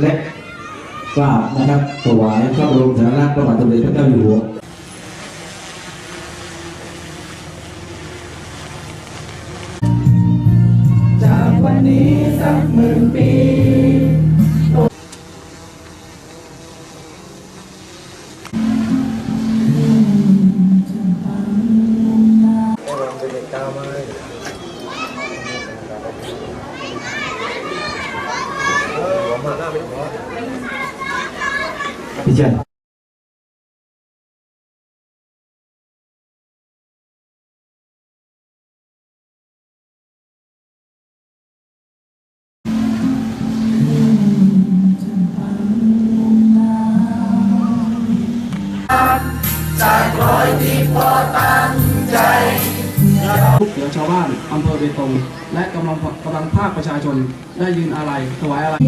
และกราบนะครับถวายพระบรมสารีรักษ์พระบาทสมเด็จพระเจ้าอยู่หัวจากวันนี้สัก หมื่นปีพี่เชิญทุกเหลือชานอำเภอเบตงและกำลังกำลังภาคประชาชนได้ยืนอาลัยถวายอาลัย